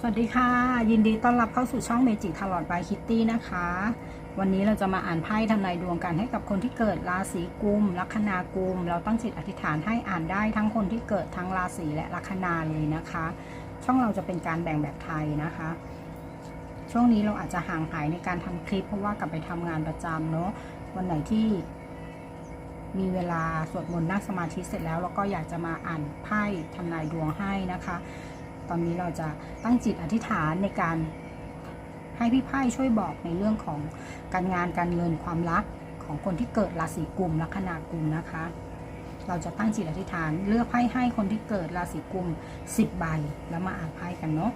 สวัสดีค่ะ ยินดีต้อนรับเข้าสู่ช่องเมจิกทาร์ลอตบายคิตตี้นะคะ วันนี้เราจะมาอ่านไพ่ทำนายดวงกันให้กับคนที่เกิดราศีกุมลัคนากุม เราตั้งจิตอธิษฐานให้อ่านได้ทั้งคนที่เกิดทั้งราศีและลัคนาเลยนะคะ ช่องเราจะเป็นการแบ่งแบบไทยนะคะ ช่วงนี้เราอาจจะห่างหายในการทำคลิป เพราะว่ากลับไปทำงานประจำเนาะวันไหนที่มีเวลาสวดมนต์นั่งสมาธิเสร็จแล้วเราก็อยากจะมาอ่านไพ่ทำนายดวงให้นะคะ ตอนนี้เราจะตั้งจิตอธิษฐานในการให้พี่ไพ่ช่วยบอกในเรื่องของการงานการเงินความรักของคนที่เกิดราศีกุมลัคนากุมนะคะ เราจะตั้งจิตอธิษฐานเลือกไพ่ให้คนที่เกิดราศีกุม10ใบแล้วมาอ่านไพ่กันเนาะ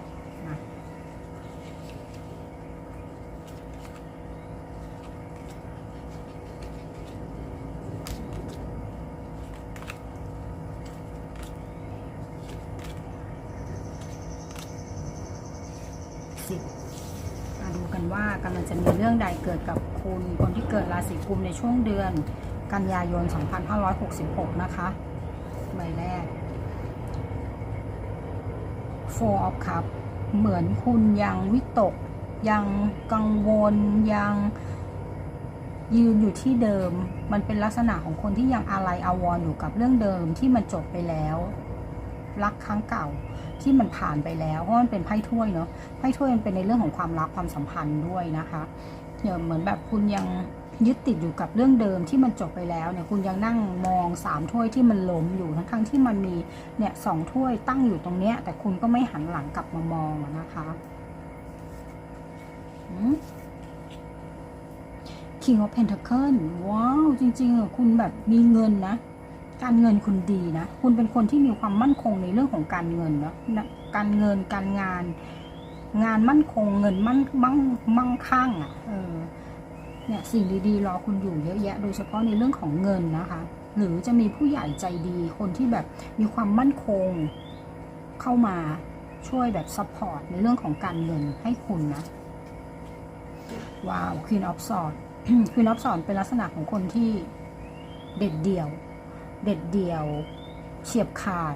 สิบมาดูกันว่ากำลังจะมีเรื่องใดเกิดกับคุณคนที่เกิดราศีกุมในช่วงเดือน กันยายน 2566 นะคะใบแรก Four of Cup เหมือนคุณยังวิตก ยังกังวลยังยืนอยู่ที่เดิม มันเป็นลักษณะของคนที่ยังอาลัยอาวรณ์อยู่กับเรื่องเดิมที่มันจบไปแล้ว รักครั้งเก่า ที่มันผ่านไปแล้วเพราะมันเป็นไพ่ถ้วยเนาะไพ่ถ้วยมันเป็นในเรื่องของความรักความสัมพันธ์ด้วยนะคะเนี่ยเหมือนแบบคุณยังยึดติดอยู่กับเรื่องเดิมที่มันจบไปแล้วเนี่ยคุณยังนั่งมองสามถ้วยที่มันล้มอยู่ทั้งทั้งๆที่มันมีเนี่ยสองถ้วยตั้งอยู่ตรงเนี้ย แต่คุณก็ไม่หันหลังกลับมามองอะนะคะอืม King of Pentacle ว้าว จริงๆอะคุณแบบมีเงินนะ การเงินคุณดีนะ คุณเป็นคนที่มีความมั่นคงในเรื่องของการเงินเนาะนะการเงินการงาน งานมั่นคงเงินมั่นมั่งมั่งคั่งอะเออเนี่ยสิ่งดีๆรอคุณอยู่เยอะแยะ โดยเฉพาะในเรื่องของเงินนะคะ หรือจะมีผู้ใหญ่ใจดี คนที่แบบมีความมั่นคงเข้ามาช่วยแบบซัพพอร์ตในเรื่องของการเงินให้คุณนะว้าว Queen of Swords Queen of Swords เป็นลักษณะของคนที่เด็ดเดี่ยว เด็ดเดี่ยว เฉียบขาด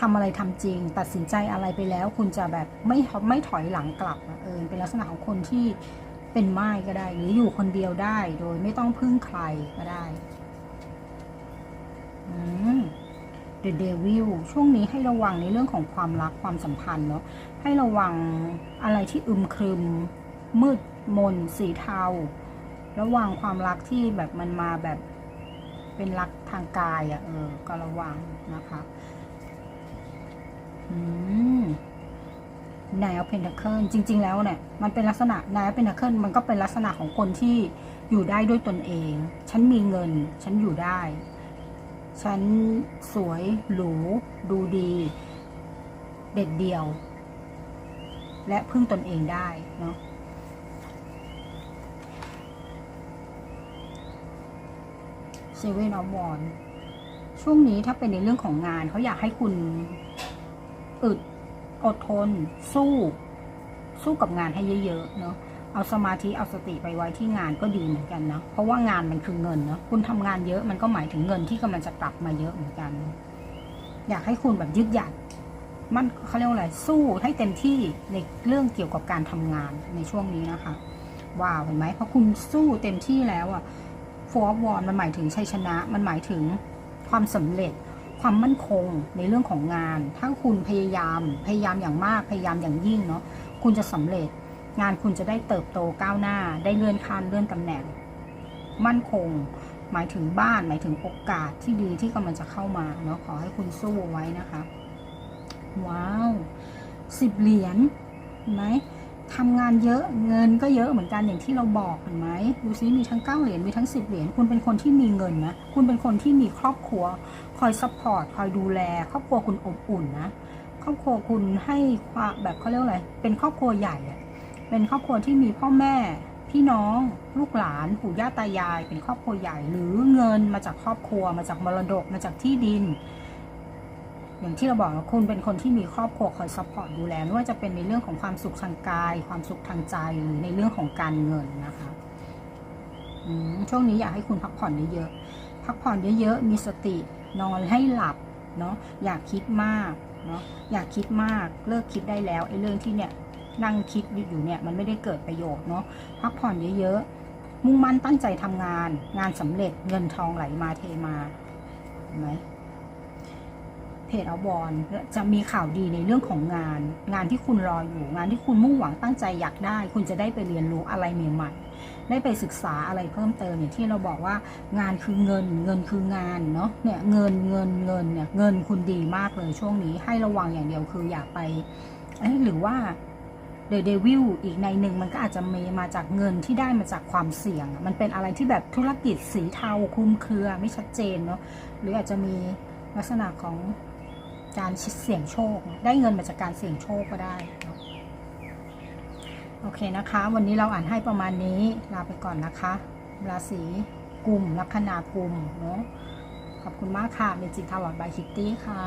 ทำอะไรทำจริง ตัดสินใจอะไรไปแล้ว คุณจะแบบไม่ไม่ถอยหลังกลับเออเป็นลักษณะของคนที่เป็นไม้ก็ได้ หรืออยู่คนเดียวได้โดยไม่ต้องพึ่งใครก็ได้ อืม The Devil ช่วงนี้ให้ระวังในเรื่องของความรักความสัมพันธ์เนาะให้ระวังอะไรที่อึมครึม มืดมนสีเทา ระวังความรักที่แบบมันมาแบบ เป็นรักทางกายอะ่ะ เออ ก็ระวังนะคะอืมนายเพนท a เคิลจริง ๆ แล้วเนี่ยมันเป็นลักษณะนายเพนท a เคิลมันก็เป็นลักษณะของคนที่อยู่ได้ด้วยตนเอง ฉันมีเงิน ฉันอยู่ได้ ฉันสวยหรูดูดี เด็ดเดี่ยว และพึ่งตนเองได้เนาะ เซเว่นออฟวอนช่วงนี้ถ้าเป็นในเรื่องของงานเขาอยากให้คุณอึดอดทน สู้ สู้กับงานให้เยอะๆเนาะเอาสมาธิเอาสติไปไว้ที่งานก็ดีเหมือนกันเนาะเพราะว่างานมันคือเงินเนาะคุณทำงานเยอะมันก็หมายถึงเงินที่กำลังจะกลับมาเยอะเหมือนกัน อยากให้คุณแบบยึดหยัดมันเขาเรียกว่าอะไรสู้ให้เต็มที่ในเรื่องเกี่ยวกับการทำงานในช่วงนี้นะคะว้าวเห็นไหมพอคุณสู้เต็มที่แล้วอะ ฟอร์วอนมันหมายถึงชัยชนะ มันหมายถึงความสำเร็จ ความมั่นคงในเรื่องของงาน ถ้าคุณพยายาม พยายามอย่างมาก พยายามอย่างยิ่งเนาะ คุณจะสำเร็จ งานคุณจะได้เติบโตก้าวหน้า ได้เลื่อนขั้นเลื่อนตำแหน่ง มั่นคง หมายถึงบ้าน หมายถึงโอกาสที่ดีที่กำลังจะเข้ามาเนาะ ขอให้คุณสู้ไว้นะคะ ว้าว สิบเหรียญไหม ทำงานเยอะเงินก็เยอะเหมือนกันอย่างที่เราบอกเห็นไหมดูซิมีทั้งเก้าเหรียญมีทั้งสิบเหรียญคุณเป็นคนที่มีเงินนะคุณเป็นคนที่มีครอบครัว คอยซัพพอร์ตคอยดูแล ครอบครัวคุณอบอุ่นนะครอบครัวคุณให้ความแบบเขาเรียกอะไรเป็นครอบครัวใหญ่เป็นครอบครัวที่มีพ่อแม่พี่น้องลูกหลานปู่ย่าตายาย เป็นครอบครัวใหญ่ หรือเงินมาจากครอบครัวมาจากมรดกมาจากที่ดิน อย่างที่เราบอกนะคุณเป็นคนที่มีครอบครัวคอยซัพพอร์ตดูแลไม่ว่าจะเป็นในเรื่องของความสุขทางกาย ความสุขทางใจหรือในเรื่องของการเงินนะคะช่วงนี้อยากให้คุณพักผ่อนเยอะๆพักผ่อนเยอะๆมีสติ นอนให้หลับเนาะอยากคิดมากเนาะอย่าคิดมากเลิกคิดได้แล้วไอ้เรื่องที่เนี่ยนั่งคิดอยู่เนี่ยมันไม่ได้เกิดประโยชน์เนาะพักผ่อนเยอะๆมุ่งมั่นตั้งใจทำงาน งานสำเร็จเงินทองไหลมาเทมาเห็นไหม จเอาบอลจะมีข่าวดีในเรื่องของงาน งานที่คุณรออยู่ งานที่คุณมุ่งหวังตั้งใจอยากได้ คุณจะได้ไปเรียนรู้อะไรใหม่ๆได้ไปศึกษาอะไรเพิ่มเติมเนี่ยที่เราบอกว่างานคือเงิน เงินคืองานเนาะเนี่ยเงินเงินเงินเนี่ยเงินคุณดีมากเลยช่วงนี้ให้ระวังอย่างเดียวคืออย่าไปหรือว่าเดอะเดวิลอีกในหนึ่งมันก็อาจจะมีมาจากเงินที่ได้มาจากความเสี่ยง มันเป็นอะไรที่แบบธุรกิจสีเทาคลุมเครือไม่ชัดเจนเนาะหรืออาจจะมีลักษณะของ การเสี่ยงโชค ได้เงินมาจากการเสี่ยงโชคก็ได้ โอเคนะคะ วันนี้เราอ่านให้ประมาณนี้ ลาไปก่อนนะคะ ราศีกุมลัคนากุมเนาะ ขอบคุณมากค่ะเมจิกทาวอร์บายคิตตี้ค่ะ